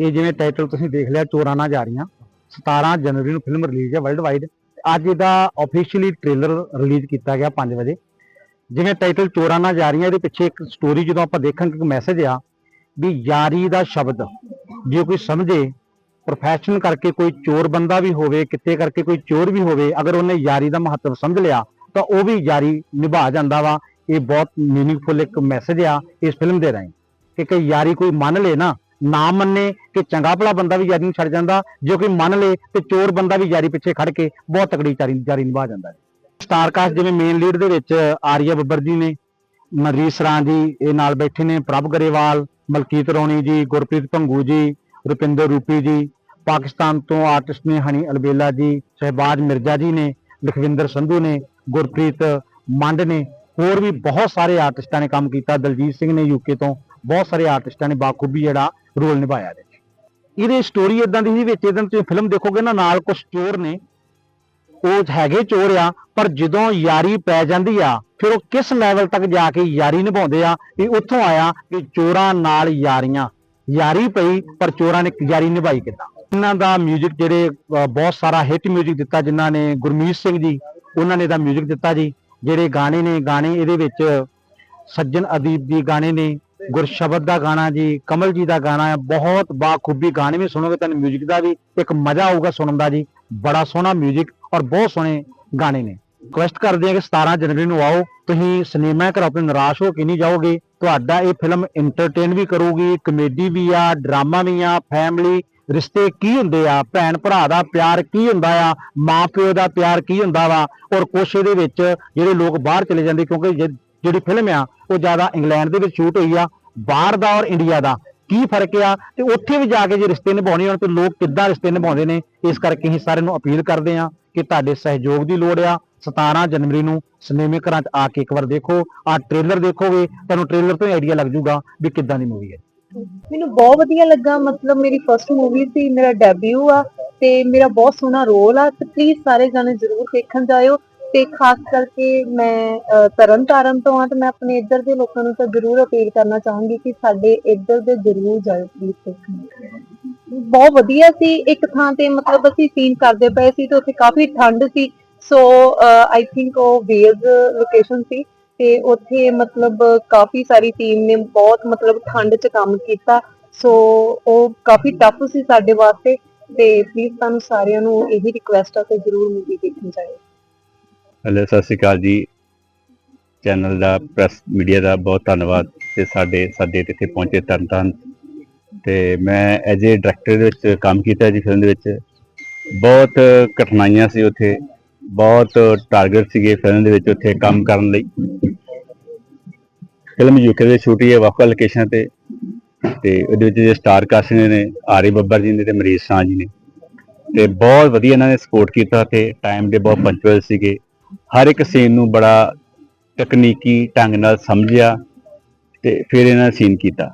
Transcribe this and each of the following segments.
ਇਹ ਜਿਵੇਂ ਟਾਈਟਲ ਤੁਸੀਂ ਦੇਖ ਲਿਆ, ਚੋਰਾਂ ਨਾਲ ਜਾ ਰਹੀਆਂ। 17 ਜਨਵਰੀ ਨੂੰ ਫਿਲਮ ਰਿਲੀਜ਼ ਹੈ ਵਰਲਡ ਵਾਈਡ ਅੱਜ ਇਹਦਾ ਆਫੀਸ਼ੀਅਲੀ ਟ੍ਰੇਲਰ ਰਿਲੀਜ਼ ਕੀਤਾ ਗਿਆ 5 ਵਜੇ। ਜਿਵੇਂ ਟਾਈਟਲ ਚੋਰਾਂ ਨਾਲ ਜਾ ਰਹੀਆਂ, ਇਹਦੇ ਪਿੱਛੇ ਇੱਕ ਸਟੋਰੀ ਜਦੋਂ ਆਪਾਂ ਦੇਖਾਂਗੇ, ਇੱਕ ਮੈਸੇਜ ਆ ਵੀ ਯਾਰੀ ਦਾ ਸ਼ਬਦ। ਜੇ ਕੋਈ ਸਮਝੇ ਪ੍ਰੋਫੈਸ਼ਨ ਕਰਕੇ ਕੋਈ ਚੋਰ ਬੰਦਾ ਵੀ ਹੋਵੇ, ਕਿਤੇ ਕਰਕੇ ਕੋਈ ਚੋਰ ਵੀ ਹੋਵੇ, ਅਗਰ ਉਹਨੇ ਯਾਰੀ ਦਾ ਮਹੱਤਵ ਸਮਝ ਲਿਆ, ਤਾਂ ਉਹ ਵੀ ਯਾਰੀ ਨਿਭਾ ਜਾਂਦਾ ਵਾ। ਇਹ ਬਹੁਤ ਮੀਨਿੰਗਫੁਲ ਇੱਕ ਮੈਸੇਜ ਆ ਇਸ ਫਿਲਮ ਦੇ ਰਾਹੀਂ। ਕਿ ਕਿ ਯਾਰੀ ਕੋਈ ਮੰਨ ਲੇ ਨਾ ਨਾ ਮੰਨੇ ਕਿ ਚੰਗਾ ਭਲਾ ਬੰਦਾ ਵੀ ਯਾਰੀ ਨੂੰ ਛੱਡ ਜਾਂਦਾ, ਜੋ ਕਿ ਮੰਨ ਲੇ ਤੇ ਚੋਰ ਬੰਦਾ ਵੀ ਯਾਰੀ ਪਿੱਛੇ ਖੜ ਕੇ ਬਹੁਤ ਤਕੜੀ ਚਾਰੀ ਜਾਰੀ ਨਿਭਾ ਜਾਂਦਾ ਹੈ। ਸਟਾਰ ਕਾਸਟ ਜਿਵੇਂ ਮੇਨ ਲੀਡ ਦੇ ਵਿੱਚ ਆਰੀਆ ਬੱਬਰ ਜੀ ਨੇ ਮਰੀਸ ਰਾਂ ਜੀ ਇਹ ਨਾਲ ਬੈਠੇ ਨੇ, ਪ੍ਰਭ ਗਰੇਵਾਲ, ਮਲਕੀਤ ਰੋਣੀ ਜੀ, ਗੁਰਪ੍ਰੀਤ ਭੰਗੂ ਜੀ, ਰੁਪਿੰਦਰ ਰੂਪੀ ਜੀ, ਪਾਕਿਸਤਾਨ ਤੋਂ ਆਰਟਿਸਟ ਨੇ ਹਨੀ ਅਲਬੇਲਾ ਜੀ, ਸਹਿਬਾਜ ਮਿਰਜ਼ਾ ਜੀ ਨੇ, ਲਖਵਿੰਦਰ ਸੰਧੂ ਨੇ, ਗੁਰਪ੍ਰੀਤ ਮੰਡ ਨੇ, ਹੋਰ ਵੀ ਬਹੁਤ ਸਾਰੇ ਆਰਟਿਸਟਾਂ ਨੇ ਕੰਮ ਕੀਤਾ, ਦਲਜੀਤ ਸਿੰਘ ਨੇ ਯੂਕੇ ਤੋਂ, ਬਹੁਤ ਸਾਰੇ ਆਰਟਿਸਟਾਂ ਨੇ, ਬਾਖੂਬੀ ਜਿਹੜਾ ਰੋਲ ਨਿਭਾਇਆ ਇਹਦੇ 'ਚ। ਇਹਦੀ ਸਟੋਰੀ ਇਦਾਂ ਦੀ ਸੀ ਵਿੱਚ ਇਦਾਂ ਤੁਸੀਂ ਫਿਲਮ ਦੇਖੋਗੇ ਨਾ ਨਾਲ ਕੁਝ ਚੋਰ ਨੇ ਉਹ ਹੈਗੇ ਚੋਰ ਆ ਪਰ ਜਦੋਂ ਯਾਰੀ ਪੈ ਜਾਂਦੀ ਆ ਫਿਰ ਉਹ ਕਿਸ ਲੈਵਲ ਤੱਕ ਜਾ ਕੇ ਯਾਰੀ ਨਿਭਾਉਂਦੇ ਆ ਇਹ ਉੱਥੋਂ ਆਇਆ ਕਿ ਚੋਰਾਂ ਨਾਲ ਯਾਰੀਆਂ ਯਾਰੀ ਪਈ ਪਰ ਚੋਰਾਂ ਨੇ ਯਾਰੀ ਨਿਭਾਈ ਕਿੱਦਾਂ ਇਹਨਾਂ ਦਾ 뮤직 ਜਿਹੜੇ ਅਹ ਬਹੁਤ ਸਾਰਾ ਹਿੱਟ 뮤직 ਦਿੱਤਾ ਜਿਨ੍ਹਾਂ ਨੇ ਗੁਰਮੀਤ ਸਿੰਘ ਜੀ ਉਹਨਾਂ ਨੇ ਦਾ 뮤직 ਦਿੱਤਾ ਜੀ ਜਿਹੜੇ ਗਾਣੇ ਨੇ ਗਾਣੇ ਇਹਦੇ ਵਿੱਚ ਸੱਜਣ ਅਦੀਬ ਦੀ ਗਾਣੇ ਨੇ ਗੁਰਸ਼ਬਦ ਦਾ ਗਾਣਾ ਜੀ ਕਮਲ ਜੀ ਦਾ ਗਾਣਾ ਹੈ ਬਹੁਤ ਬਾਖੂਬੀ ਗਾਣੇ ਵੀ ਸੁਣੋਗੇ ਤੁਹਾਨੂੰ 뮤직 ਦਾ ਵੀ ਇੱਕ ਮਜ਼ਾ ਆਊਗਾ ਸੁਣਨ ਦਾ ਜੀ ਬੜਾ ਸੋਹਣਾ 뮤직 ਔਰ ਬਹੁਤ ਸੋਹਣੇ ਗਾਣੇ ਨੇ ਰਿਕੁਐਸਟ ਕਰਦੇ ਹਾਂ ਕਿ 17 ਜਨਵਰੀ ਨੂੰ ਆਓ ਤੁਸੀਂ ਸਿਨੇਮਾ ਘਰ ਆਪਣੇ ਨਿਰਾਸ਼ ਹੋ ਕੇ ਨਹੀਂ ਜਾਓਗੇ ਤੁਹਾਡਾ ਇਹ ਫਿਲਮ ਐਂਟਰਟੇਨ ਵੀ ਕਰੂਗੀ ਕਮੇਡੀ ਵੀ ਆ ਡਰਾਮਾ ਵੀ ਆ ਫੈਮਿਲੀ ਰਿਸ਼ਤੇ ਕੀ ਹੁੰਦੇ ਆ ਭੈਣ ਭਰਾ ਦਾ ਪਿਆਰ ਕੀ ਹੁੰਦਾ ਆ ਮਾਂ ਪਿਓ ਦਾ ਪਿਆਰ ਕੀ ਹੁੰਦਾ ਵਾ ਔਰ ਕੁਛ ਇਹਦੇ ਵਿੱਚ ਜਿਹੜੇ ਲੋਕ ਬਾਹਰ ਚਲੇ ਜਾਂਦੇ ਕਿਉਂਕਿ ਜਿ- ਜਿਹੜੀ ਫਿਲਮ ਆ ਉਹ ਜ਼ਿਆਦਾ ਇੰਗਲੈਂਡ ਦੇ ਵਿੱਚ ਸ਼ੂਟ ਹੋਈ ਆ, ਬਾਹਰ ਦਾ ਔਰ ਇੰਡੀਆ ਦਾ। ਕੀ ਫ਼ਰਕ ਆ? ਤੇ ਉੱਥੇ ਵੀ ਜਾ ਕੇ ਜੇ ਰਿਸ਼ਤੇ ਨਿਭਾਉਣੇ ਹੋਣ ਤੇ ਲੋਕ ਕਿੱਦਾਂ ਰਿਸ਼ਤੇ ਨਿਭਾਉਂਦੇ ਨੇ, ਇਸ ਕਰਕੇ ਅਸੀਂ ਸਾਰਿਆਂ ਨੂੰ ਅਪੀਲ ਕਰਦੇ ਆ ਕਿ ਤੁਹਾਡੇ ਸਹਿਯੋਗ ਦੀ ਲੋੜ ਆ। 17 ਜਨਵਰੀ ਨੂੰ ਸਿਨੇਮੇ ਘਰਾਂ 'ਚ ਆ ਕੇ ਇੱਕ ਵਾਰ ਦੇਖੋ। ਆ ਟ੍ਰੇਲਰ ਦੇਖੋਗੇ, ਤੁਹਾਨੂੰ ਟ੍ਰੇਲਰ ਤੋਂ ਹੀ ਆਈਡੀਆ ਲੱਗ ਜਾਊਗਾ ਵੀ ਕਿੱਦਾਂ ਦੀ ਮੂਵੀ ਹੈ। ਮੈਨੂੰ ਬਹੁਤ ਵਧੀਆ ਲੱਗਾ। ਮਤਲਬ ਮੇਰੀ ਫਰਸਟ ਮੂਵੀ ਸੀ, ਮੇਰਾ ਡੈਬਿਊ ਆ ਤੇ ਮੇਰਾ ਬਹੁਤ ਸੋਹਣਾ ਰੋਲ ਆ। ਤੇ ਪਲੀਜ਼ ਸਾਰੇ ਜਾਣੇ ਜ਼ਰੂਰ ਦੇਖਣ ਜਾਇਓ। ਤੇ ਖਾਸ ਕਰਕੇ ਮੈਂ ਅਹ, ਤਰਨ ਤਾਰਨ ਤੋਂ ਆ ਤੇ ਮੈਂ ਆਪਣੇ ਇੱਧਰ ਦੇ ਲੋਕਾਂ ਨੂੰ ਤਾਂ ਜ਼ਰੂਰ ਅਪੀਲ ਕਰਨਾ ਚਾਹੂੰਗੀ ਕਿ ਸਾਡੇ ਇੱਧਰ ਦੇ ਜ਼ਰੂਰ ਜਾਇਓ ਪਲੀਜ਼ ਦੇਖਣ ਬਹੁਤ ਵਧੀਆ ਸੀ ਇੱਕ ਥਾਂ ਤੇ ਮਤਲਬ ਅਸੀਂ ਸੀਨ ਕਰਦੇ ਪਏ ਸੀ ਤੇ ਉੱਥੇ ਕਾਫੀ ਠੰਡ ਸੀ। ਸੋ ਆਈ ਥਿੰਕ ਉਹ ਵੇਲਜ਼ ਲੋਕੇਸ਼ਨ ਸੀ ਤੇ ਉੱਥੇ ਮਤਲਬ ਕਾਫੀ ਸਾਰੀ ਟੀਮ ਨੇ ਬਹੁਤ ਮਤਲਬ ਠੰਡ 'ਚ ਕੰਮ ਕੀਤਾ। ਸੋ ਉਹ ਕਾਫੀ ਟਫ ਸੀ ਸਾਡੇ ਵਾਸਤੇ ਤੇ ਪਲੀਜ਼ ਤੁਹਾਨੂੰ ਸਾਰਿਆਂ ਨੂੰ ਇਹੀ ਰਿਕੁਐਸਟ ਆ ਕਿ ਜਰੂਰ ਮੂਵੀ ਦੇਖਣ ਜਾਇਓ। ਹੈਲੋ, ਸਤਿ ਸ਼੍ਰੀ ਅਕਾਲ ਜੀ। ਚੈਨਲ ਦਾ, ਪ੍ਰੈਸ ਮੀਡੀਆ ਦਾ ਬਹੁਤ ਧੰਨਵਾਦ ਤੇ ਸਾਡੇ ਸਾਡੇ ਇੱਥੇ ਪਹੁੰਚੇ ਤਰਨਤਾਰਨ ਤੇ ਮੈਂ ਐਜ ਏ ਡਾਇਰੈਕਟਰ ਦੇ ਵਿੱਚ ਕੰਮ ਕੀਤਾ ਜੀ ਫਿਲਮ ਦੇ ਵਿੱਚ। ਬਹੁਤ ਕਠਿਨਾਈਆਂ ਸੀ ਉੱਥੇ। ਬਹੁਤ ਟਾਰਗੇਟ ਸੀਗੇ ਫਿਲਮ ਦੇ ਵਿੱਚ ਉੱਥੇ ਕੰਮ ਕਰਨ ਲਈ। ਫਿਲਮ ਯੂਕੇ ਦੇ ਸ਼ੂਟ ਹੈ ਵੱਖ ਵੱਖ ਲੋਕੇਸ਼ਨ ਤੇ। ਤੇ ਉਹਦੇ ਵਿੱਚ ਜੇ ਸਟਾਰ ਕਾਸਟ ਨੇ ਆਰੀ ਬੱਬਰ ਜੀ ਨੇ ਤੇ ਮਰੀਜ਼ ਸਾਹ ਜੀ ਨੇ। ਤੇ ਬਹੁਤ ਵਧੀਆ ਇਹਨਾਂ ਨੇ ਸਪੋਰਟ ਕੀਤਾ ਤੇ ਟਾਈਮ ਦੇ ਬਹੁਤ ਪੰਚੁਅਲ ਸੀਗੇ। ਹਰ ਇੱਕ ਸੀਨ ਨੂੰ ਬੜਾ ਤਕਨੀਕੀ ਢੰਗ ਨਾਲ ਸਮਝਿਆ ਤੇ ਫਿਰ ਇਹਨਾਂ ਨੇ ਸੀਨ ਕੀਤਾ।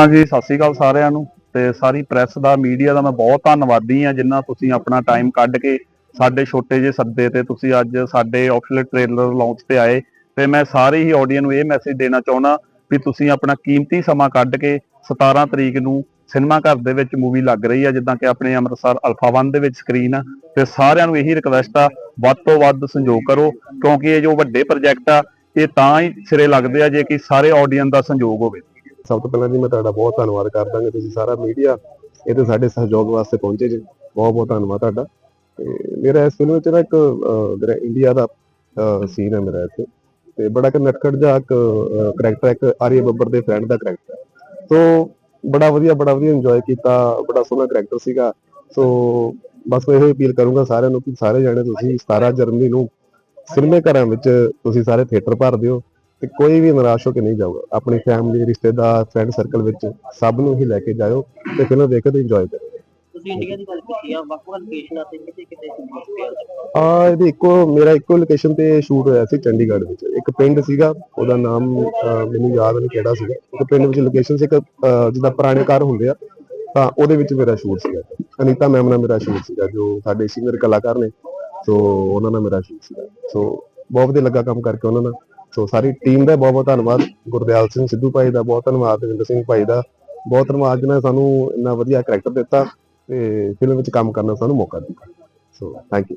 ਹਾਂਜੀ ਸਤਿ ਸ਼੍ਰੀ ਅਕਾਲ ਸਾਰਿਆਂ ਨੂੰ ਤੇ ਸਾਰੀ ਪ੍ਰੈਸ ਦਾ ਮੀਡੀਆ ਦਾ ਮੈਂ ਬਹੁਤ ਧੰਨਵਾਦੀ ਆ ਜਿੰਨਾ ਤੁਸੀਂ ਆਪਣਾ ਟਾਈਮ ਕੱਢ ਕੇ ਸਾਡੇ ਛੋਟੇ ਜਿਹੇ ਸੱਦੇ ਤੇ ਤੁਸੀਂ ਅੱਜ ਸਾਡੇ ਆਫੀਸ਼ੀਅਲ ਟ੍ਰੇਲਰ ਲਾਂਚ ਤੇ ਆਏ ਤੇ ਮੈਂ ਸਾਰੇ ਹੀ ਆਡੀਅנס ਨੂੰ ਇਹ ਮੈਸੇਜ ਦੇਣਾ ਚਾਹੁੰਦਾ ਵੀ ਤੁਸੀਂ ਆਪਣਾ ਕੀਮਤੀ ਸਮਾਂ ਕੱਢ ਕੇ 17 ਤਰੀਕ ਨੂੰ ਸਿਨੇਮਾ ਘਰ ਦੇ ਵਿੱਚ ਮੂਵੀ ਲੱਗ ਰਹੀ ਆ, ਜਿੱਦਾਂ ਕਿ ਆਪਣੇ ਅੰਮ੍ਰਿਤਸਰ ਅਲਫਾ 1 ਦੇ ਵਿੱਚ ਸਕਰੀਨ ਆ ਤੇ ਸਾਰਿਆਂ ਨੂੰ ਇਹੀ ਰਿਕਵੈਸਟ ਆ ਵੱਧ ਤੋਂ ਵੱਧ ਸੰਯੋਗ ਕਰੋ, ਕਿਉਂਕਿ ਇਹ ਜੋ ਵੱਡੇ ਪ੍ਰੋਜੈਕਟ ਆ, ਇਹ ਤਾਂ ਹੀ ਸਿਰੇ ਲੱਗਦੇ ਆ ਜੇ ਕਿ ਸਾਰੇ ਆਡੀਅנס ਦਾ ਸੰਯੋਗ ਹੋਵੇ। ਸਭ ਤੋਂ ਪਹਿਲਾਂ ਜੀ ਮੈਂ ਤੁਹਾਡਾ ਬਹੁਤ ਧੰਨਵਾਦ ਕਰਦਾ ਕਿ ਤੁਸੀਂ ਸਾਰਾ ਮੀਡੀਆ ਇਹਦੇ ਸਾਡੇ ਸਹਿਯੋਗ ਵਾਸਤੇ ਪਹੁੰਚੇ ਜੀ। ਬਹੁਤ ਬਹੁਤ ਧੰਨਵਾਦ ਤੁਹਾਡਾ। ਤੇ ਮੇਰਾ ਇਸ ਫਿਲਮ ਵਿੱਚ ਨਾ ਇੱਕ ਮੇਰਾ ਇੰਡੀਆ ਦਾ ਸੀਨ ਹੈ ਮੇਰਾ ਇੱਥੇ। ਤੇ ਬੜਾ ਕਿ ਨਟਖਟ ਜਿਹਾ ਇੱਕ ਕਰੈਕਟਰ ਇੱਕ ਆਰੀਆ ਬੱਬਰ ਦੇ ਫਰੈਂਡ ਦਾ ਕਰੈਕਟਰ ਸੋ ਬੜਾ ਵਧੀਆ ਬੜਾ ਵਧੀਆ ਇੰਜੋਏ ਕੀਤਾ, ਬੜਾ ਸੋਹਣਾ ਕਰੈਕਟਰ ਸੀਗਾ। ਸੋ ਬਸ ਮੈਂ ਇਹੋ ਅਪੀਲ ਕਰੂੰਗਾ ਸਾਰਿਆਂ ਨੂੰ ਕਿ ਸਾਰੇ ਜਾਣੇ ਤੁਸੀਂ 17 ਜਨਵਰੀ ਨੂੰ ਸਿਨੇਮੇ ਘਰਾਂ ਵਿੱਚ ਤੁਸੀਂ ਸਾਰੇ ਥੀਏਟਰ ਭਰ ਦਿਓ ਤੇ ਕੋਈ ਵੀ ਨਿਰਾਸ਼ ਹੋ ਕੇ ਨਹੀਂ ਜਾਊਗਾ। ਆਪਣੀ ਫੈਮਿਲੀ ਰਿਸ਼ਤੇਦਾਰ ਫਰੈਂਡ ਸਰਕਲ ਵਿੱਚ ਸਭ ਨੂੰ ਹੀ ਲੈ ਕੇ ਜਾਇਓ ਤੇ ਫਿਲਮ ਦੇਖ ਕੇ ਇੰਜੋਏ ਕਰੋ। ਤੁਸੀਂ ਇੰਡੀਆ ਦੀ ਗੱਲ ਕੀਤੀ ਆ ਵੱਖ ਵੱਖ ਲੋਕੇਸ਼ਨਾਂ ਤੇ ਕਿਤੇ ਕਿਤੇ ਆ ਇਹਦੀ ਇੱਕੋ ਮੇਰਾ ਇੱਕੋ ਲੋਕੇਸ਼ਨ ਤੇ ਸ਼ੂਟ ਹੋਇਆ ਸੀ ਚੰਡੀਗੜ੍ਹ ਵਿੱਚ। ਇੱਕ ਪਿੰਡ ਸੀਗਾ ਉਹਦਾ ਨਾਮ ਮੈਨੂੰ ਯਾਦ ਨਹੀਂ ਕਿਹੜਾ ਸੀਗਾ। ਇੱਕ ਪਿੰਡ ਵਿੱਚ ਲੋਕੇਸ਼ਨ ਸੀ ਇੱਕ ਜਿੱਦਾਂ ਪੁਰਾਣੇ ਘਰ ਹੁੰਦੇ ਆ ਤਾਂ ਉਹਦੇ ਵਿੱਚ ਮੇਰਾ ਸ਼ੂਟ ਸੀਗਾ। ਅਨੀਤਾ ਮੈਮ ਨਾਲ ਮੇਰਾ ਸ਼ੂਟ ਸੀਗਾ, ਜੋ ਸਾਡੇ ਸੀਨੀਅਰ ਕਲਾਕਾਰ ਨੇ, ਸੋ ਉਹਨਾਂ ਨਾਲ ਮੇਰਾ ਸ਼ੂਟ ਸੀਗਾ। ਸੋ ਬਹੁਤ ਵਧੀਆ ਲੱਗਾ ਕੰਮ ਕਰਕੇ ਉਹਨਾਂ ਨਾਲ। ਸੋ ਸਾਰੀ ਟੀਮ ਦਾ ਬਹੁਤ ਬਹੁਤ ਧੰਨਵਾਦ। ਗੁਰਦਿਆਲ ਸਿੰਘ ਸਿੱਧੂ ਭਾਈ ਦਾ ਬਹੁਤ ਧੰਨਵਾਦ ਦਵਿੰਦਰ ਸਿੰਘ ਭਾਈ ਦਾ ਬਹੁਤ ਧੰਨਵਾਦ ਜਿਹਨਾਂ ਸਾਨੂੰ ਇੰਨਾ ਵਧੀਆ ਕਰੈਕਟਰ ਦਿੱਤਾ ਤੇ ਫਿਲਮ ਵਿੱਚ ਕੰਮ ਕਰਨ ਦਾ ਸਾਨੂੰ ਮੌਕਾ ਦਿੱਤਾ। So thank you